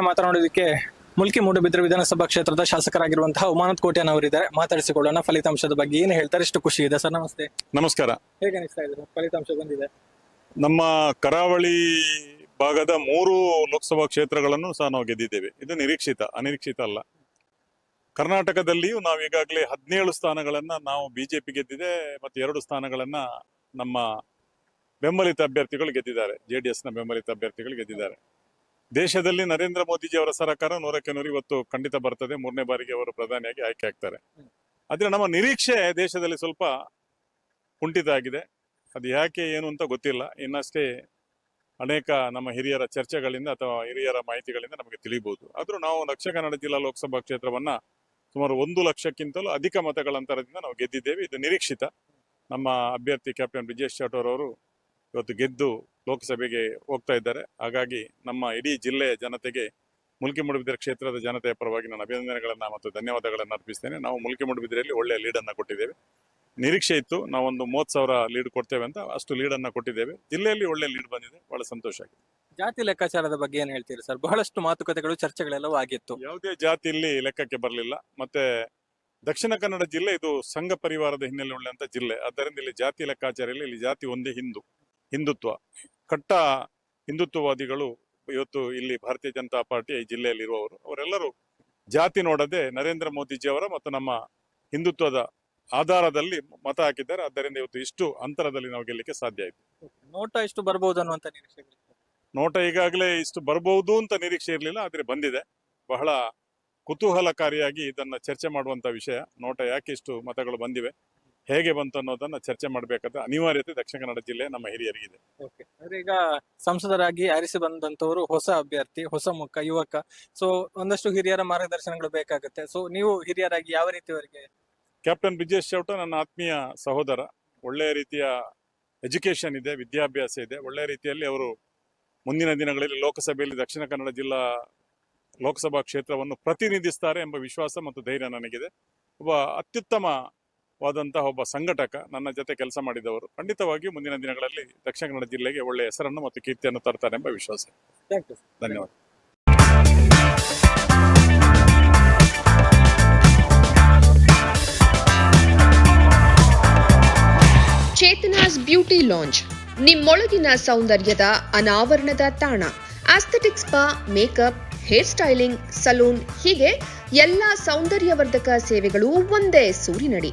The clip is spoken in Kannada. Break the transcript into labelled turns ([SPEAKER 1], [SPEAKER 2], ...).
[SPEAKER 1] ಮಾತನಾಡೋದಕ್ಕೆ ಮುಲ್ಕಿ ಮೂಡುಬಿದ್ರೆ ವಿಧಾನಸಭಾ ಕ್ಷೇತ್ರದ ಶಾಸಕರಾಗಿರುವಂತಹ ಉಮಾನತ್ ಕೋಟ್ಯಾನ್ ಅವರಿದ್ದಾರೆ ಮಾತಾಡಿಸಿಕೊಳ್ಳೋಣ. ಫಲಿತಾಂಶದ ಬಗ್ಗೆ ಏನು ಹೇಳ್ತಾರೆ? ಇಷ್ಟು ಖುಷಿ ಇದೆ. ಸರ್ ನಮಸ್ತೆ.
[SPEAKER 2] ನಮಸ್ಕಾರ.
[SPEAKER 1] ಹೇಗೆ ಅನಿಸ್ತಾ ಇದ್ರು ಫಲಿತಾಂಶ ಬಂದಿದೆ.
[SPEAKER 2] ನಮ್ಮ ಕರಾವಳಿ ಭಾಗದ ಮೂರು ಲೋಕಸಭಾ ಕ್ಷೇತ್ರಗಳನ್ನು ಸಹ ನಾವು ಗೆದ್ದಿದ್ದೇವೆ. ಇದು ನಿರೀಕ್ಷಿತ ಅನಿರೀಕ್ಷಿತ ಅಲ್ಲ. ಕರ್ನಾಟಕದಲ್ಲಿಯೂ ನಾವು ಈಗಾಗಲೇ ಹದಿನೇಳು ಸ್ಥಾನಗಳನ್ನ ನಾವು ಬಿಜೆಪಿ ಗೆದ್ದಿದೆ ಮತ್ತು ಎರಡು ಸ್ಥಾನಗಳನ್ನ ನಮ್ಮ ಬೆಂಬಲಿತ ಅಭ್ಯರ್ಥಿಗಳು ಗೆದ್ದಿದ್ದಾರೆ. ಜೆ ಡಿ ಎಸ್ನ ಬೆಂಬಲಿತ ಅಭ್ಯರ್ಥಿಗಳು ಗೆದ್ದಿದ್ದಾರೆ. ದೇಶದಲ್ಲಿ ನರೇಂದ್ರ ಮೋದಿಜಿ ಅವರ ಸರ್ಕಾರ ನೂರಕ್ಕೆ ನೂರು ಇವತ್ತು ಖಂಡಿತ ಬರ್ತದೆ. ಮೂರನೇ ಬಾರಿಗೆ ಅವರು ಪ್ರಧಾನಿಯಾಗಿ ಆಯ್ಕೆ ಆಗ್ತಾರೆ. ಆದ್ರೆ ನಮ್ಮ ನಿರೀಕ್ಷೆ ದೇಶದಲ್ಲಿ ಸ್ವಲ್ಪ ಕುಂಠಿತ ಆಗಿದೆ. ಅದು ಯಾಕೆ, ಏನು ಅಂತ ಗೊತ್ತಿಲ್ಲ. ಇನ್ನಷ್ಟೇ ಅನೇಕ ನಮ್ಮ ಹಿರಿಯರ ಚರ್ಚೆಗಳಿಂದ ಅಥವಾ ಹಿರಿಯರ ಮಾಹಿತಿಗಳಿಂದ ನಮಗೆ ತಿಳಿಬಹುದು ಆದ್ರೂ ನಾವು ದಕ್ಷಿಣ ಕನ್ನಡ ಜಿಲ್ಲಾ ಲೋಕಸಭಾ ಕ್ಷೇತ್ರವನ್ನ ಸುಮಾರು ಒಂದು ಲಕ್ಷಕ್ಕಿಂತಲೂ ಅಧಿಕ ಮತಗಳ ಅಂತರದಿಂದ ನಾವು ಗೆದ್ದಿದ್ದೇವೆ. ಇದು ನಿರೀಕ್ಷಿತ. ನಮ್ಮ ಅಭ್ಯರ್ಥಿ ಕ್ಯಾಪ್ಟನ್ ಬ್ರಿಜೇಶ್ ಚಾಟೋರ್ ಅವರು ಇವತ್ತು ಗೆದ್ದು ಲೋಕಸಭೆಗೆ ಹೋಗ್ತಾ ಇದ್ದಾರೆ. ಹಾಗಾಗಿ ನಮ್ಮ ಇಡೀ ಜಿಲ್ಲೆಯ ಜನತೆಗೆ ಮುಲ್ಕಿ ಮೂಡುಬಿದಿರೆ ಕ್ಷೇತ್ರದ ಜನತೆಯ ಪರವಾಗಿ ನಾನು ಅಭಿನಂದನೆಗಳನ್ನು ಮತ್ತು ಧನ್ಯವಾದಗಳನ್ನು ಅರ್ಪಿಸ್ತೇನೆ. ನಾವು ಮುಲ್ಕಿ ಮೂಡುಬಿದಿರೆಯಲ್ಲಿ ಒಳ್ಳೆಯ ಲೀಡನ್ನು ಕೊಟ್ಟಿದ್ದೇವೆ. ನಿರೀಕ್ಷೆ ಇತ್ತು ನಾವೊಂದು ಮೂವತ್ತು ಸಾವಿರ ಲೀಡ್ ಕೊಡ್ತೇವೆ ಅಂತ ಅಷ್ಟು ಲೀಡನ್ನು ಕೊಟ್ಟಿದ್ದೇವೆ. ಜಿಲ್ಲೆಯಲ್ಲಿ ಒಳ್ಳೆ ಲೀಡ್ ಬಂದಿದೆ ಬಹಳ ಸಂತೋಷ ಆಗಿದೆ.
[SPEAKER 1] ಜಾತಿ ಲೆಕ್ಕಾಚಾರದ ಬಗ್ಗೆ ಏನ್ ಹೇಳ್ತೀರಿ ಸರ್? ಬಹಳಷ್ಟು ಮಾತುಕತೆಗಳು ಚರ್ಚೆಗಳೆಲ್ಲವೂ ಆಗಿತ್ತು.
[SPEAKER 2] ಯಾವುದೇ ಜಾತಿ ಇಲ್ಲಿ ಲೆಕ್ಕಕ್ಕೆ ಬರಲಿಲ್ಲ. ಮತ್ತೆ ದಕ್ಷಿಣ ಕನ್ನಡ ಜಿಲ್ಲೆ ಇದು ಸಂಘ ಪರಿವಾರದ ಹಿನ್ನೆಲೆ ಉಳ್ಳಂತ ಜಿಲ್ಲೆ. ಆದ್ದರಿಂದ ಇಲ್ಲಿ ಜಾತಿ ಲೆಕ್ಕಾಚಾರ ಇಲ್ಲ ಇಲ್ಲಿ ಜಾತಿ ಒಂದೇ ಹಿಂದೂ ಹಿಂದುತ್ವ. ಕಟ್ಟ ಹಿಂದುತ್ವವಾದಿಗಳು ಇವತ್ತು ಇಲ್ಲಿ ಭಾರತೀಯ ಜನತಾ ಪಾರ್ಟಿ ಈ ಜಿಲ್ಲೆಯಲ್ಲಿ ಇರುವವರು ಅವರೆಲ್ಲರೂ ಜಾತಿ ನೋಡದೆ ನರೇಂದ್ರ ಮೋದಿಜಿ ಅವರ ಮತ್ತು ನಮ್ಮ ಹಿಂದುತ್ವದ ಆಧಾರದಲ್ಲಿ ಮತ ಹಾಕಿದ್ದಾರೆ. ಆದ್ದರಿಂದ ಇವತ್ತು ಇಷ್ಟು ಅಂತರದಲ್ಲಿ ನಾವು ಗೆಲ್ಲಕ್ಕೆ ಸಾಧ್ಯ ಆಯಿತು.
[SPEAKER 1] ನೋಟ ಇಷ್ಟು ಬರಬಹುದು ಅನ್ನುವಂತ ನಿರೀಕ್ಷೆ
[SPEAKER 2] ನೋಟ ಈಗಾಗಲೇ ಇಷ್ಟು ಬರಬಹುದು ಅಂತ ನಿರೀಕ್ಷೆ ಇರಲಿಲ್ಲ ಆದರೆ ಬಂದಿದೆ. ಬಹಳ ಕುತೂಹಲಕಾರಿಯಾಗಿ ಇದನ್ನ ಚರ್ಚೆ ಮಾಡುವಂತ ವಿಷಯ. ನೋಟ ಯಾಕೆ ಇಷ್ಟು ಮತಗಳು ಬಂದಿವೆ? ಹೇಗೆ ಬಂತು ಅನ್ನೋದನ್ನ ಚರ್ಚೆ ಮಾಡಬೇಕಾದ ಅನಿವಾರ್ಯತೆ ದಕ್ಷಿಣ ಕನ್ನಡ ಜಿಲ್ಲೆ ನಮ್ಮ ಹಿರಿಯರಿಗಿದೆ
[SPEAKER 1] ಅಂದ್ರೆ ಈಗ ಸಂಸದರಾಗಿ ಆರಿಸಿ ಬಂದಂತವರು ಹೊಸ ಅಭ್ಯರ್ಥಿ ಹೊಸ ಮುಖ ಯುವಕ. ಸೊ ಒಂದಷ್ಟು ಹಿರಿಯರ ಮಾರ್ಗದರ್ಶನಗಳು ಬೇಕಾಗುತ್ತೆ. ಸೊ ನೀವು ಹಿರಿಯರಾಗಿ ಯಾವ ರೀತಿಯವರಿಗೆ
[SPEAKER 2] ಕ್ಯಾಪ್ಟನ್ ಬ್ರಿಜೇಶ್ ಚೌಟ ನನ್ನ ಆತ್ಮೀಯ ಸಹೋದರ. ಒಳ್ಳೆಯ ರೀತಿಯ ಎಜುಕೇಶನ್ ಇದೆ ವಿದ್ಯಾಭ್ಯಾಸ ಇದೆ. ಒಳ್ಳೆಯ ರೀತಿಯಲ್ಲಿ ಅವರು ಮುಂದಿನ ದಿನಗಳಲ್ಲಿ ಲೋಕಸಭೆಯಲ್ಲಿ ದಕ್ಷಿಣ ಕನ್ನಡ ಜಿಲ್ಲಾ ಲೋಕಸಭಾ ಕ್ಷೇತ್ರವನ್ನು ಪ್ರತಿನಿಧಿಸ್ತಾರೆ ಎಂಬ ವಿಶ್ವಾಸ ಮತ್ತು ಧೈರ್ಯ ನನಗಿದೆ. ಒಬ್ಬ ಅತ್ಯುತ್ತಮವಾದಂತಹ ಒಬ್ಬ ಸಂಘಟಕ ನನ್ನ ಜೊತೆ ಕೆಲಸ ಮಾಡಿದವರು. ಖಂಡಿತವಾಗಿಯೂ ಮುಂದಿನ ದಿನಗಳಲ್ಲಿ ದಕ್ಷಿಣ ಕನ್ನಡ ಜಿಲ್ಲೆಗೆ ಒಳ್ಳೆಯ ಹೆಸರನ್ನು ಮತ್ತು ಕೀರ್ತಿಯನ್ನು ತರ್ತಾರೆ ಎಂಬ ವಿಶ್ವಾಸ.
[SPEAKER 1] ಥ್ಯಾಂಕ್ ಯು
[SPEAKER 2] ಧನ್ಯವಾದ.
[SPEAKER 3] Chetana's beauty lounge. ನಿಮ್ಮೊಳಗಿನ ಸೌಂದರ್ಯದ ಅನಾವರಣದ ತಾಣ. Aesthetic spa makeup hair styling salon ಹೀಗೆ ಎಲ್ಲ ಸೌಂದರ್ಯವರ್ಧಕ ಸೇವೆಗಳು ಒಂದೇ ಸೂರಿನಡಿ.